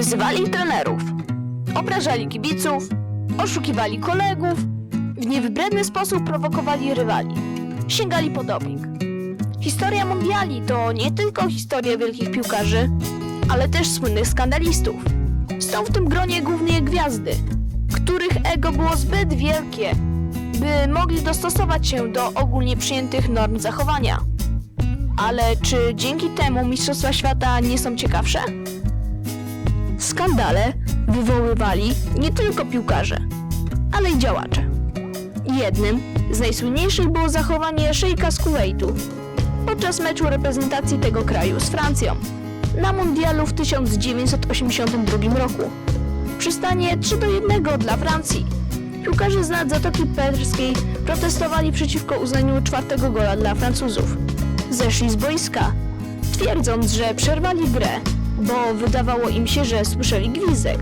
Wyzywali trenerów, obrażali kibiców, oszukiwali kolegów, w niewybredny sposób prowokowali rywali, sięgali po doping. Historia mundiali to nie tylko historia wielkich piłkarzy, ale też słynnych skandalistów. Są w tym gronie głównie gwiazdy, których ego było zbyt wielkie, by mogli dostosować się do ogólnie przyjętych norm zachowania. Ale czy dzięki temu Mistrzostwa Świata nie są ciekawsze? Skandale wywoływali nie tylko piłkarze, ale i działacze. Jednym z najsłynniejszych było zachowanie szejka z Kuwejtu podczas meczu reprezentacji tego kraju z Francją na mundialu w 1982 roku. Przy stanie 3 do 1 dla Francji. Piłkarze z nad Zatoki Perskiej protestowali przeciwko uznaniu czwartego gola dla Francuzów. Zeszli z boiska, twierdząc, że przerwali grę, bo wydawało im się, że słyszeli gwizdek.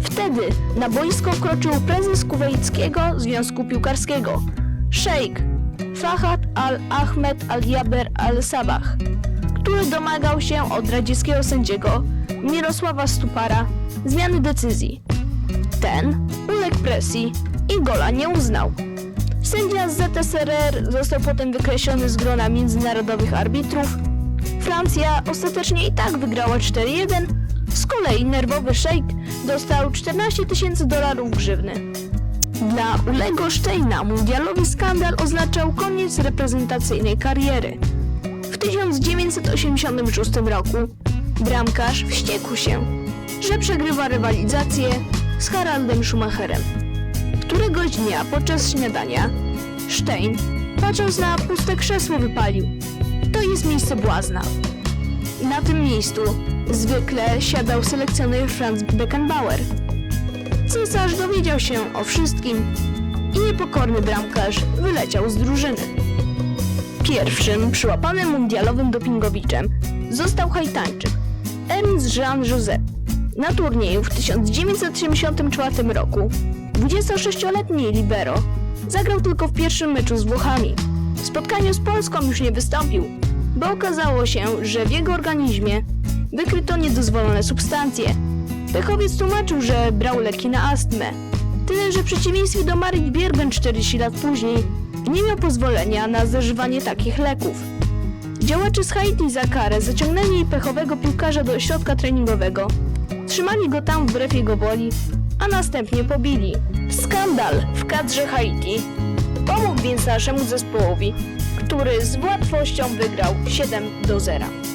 Wtedy na boisko wkroczył prezes kuwejckiego Związku Piłkarskiego, szejk Fahad al-Ahmed al-Jaber al-Sabah, który domagał się od radzieckiego sędziego Mirosława Stupara zmiany decyzji. Ten uległ presji i gola nie uznał. Sędzia z ZSRR został potem wykreślony z grona międzynarodowych arbitrów. Francja ostatecznie i tak wygrała 4-1, z kolei nerwowy szejk dostał 14 tysięcy dolarów grzywny. Dla Ulego Steina mundialowy skandal oznaczał koniec reprezentacyjnej kariery. W 1986 roku bramkarz wściekł się, że przegrywa rywalizację z Haraldem Schumacherem. Któregoś dnia podczas śniadania Stein, patrząc na puste krzesło, wypalił. To jest miejsce błazna. Na tym miejscu zwykle siadał selekcjoner Franz Beckenbauer. Cesarz dowiedział się o wszystkim i niepokorny bramkarz wyleciał z drużyny. Pierwszym przyłapanym mundialowym dopingowiczem został Haitańczyk Ernst Jean Joseph. Na turnieju w 1974 roku 26-letni libero zagrał tylko w pierwszym meczu z Włochami. W spotkaniu z Polską już nie wystąpił, bo okazało się, że w jego organizmie wykryto niedozwolone substancje. Pechowiec tłumaczył, że brał leki na astmę. Tyle, że w przeciwieństwie do Marii Bierben 40 lat później nie miał pozwolenia na zażywanie takich leków. Działacze z Haiti za karę zaciągnęli pechowego piłkarza do ośrodka treningowego. Trzymali go tam wbrew jego woli, a następnie pobili. Skandal w kadrze Haiti pomógł więc naszemu zespołowi, który z łatwością wygrał 7 do 0.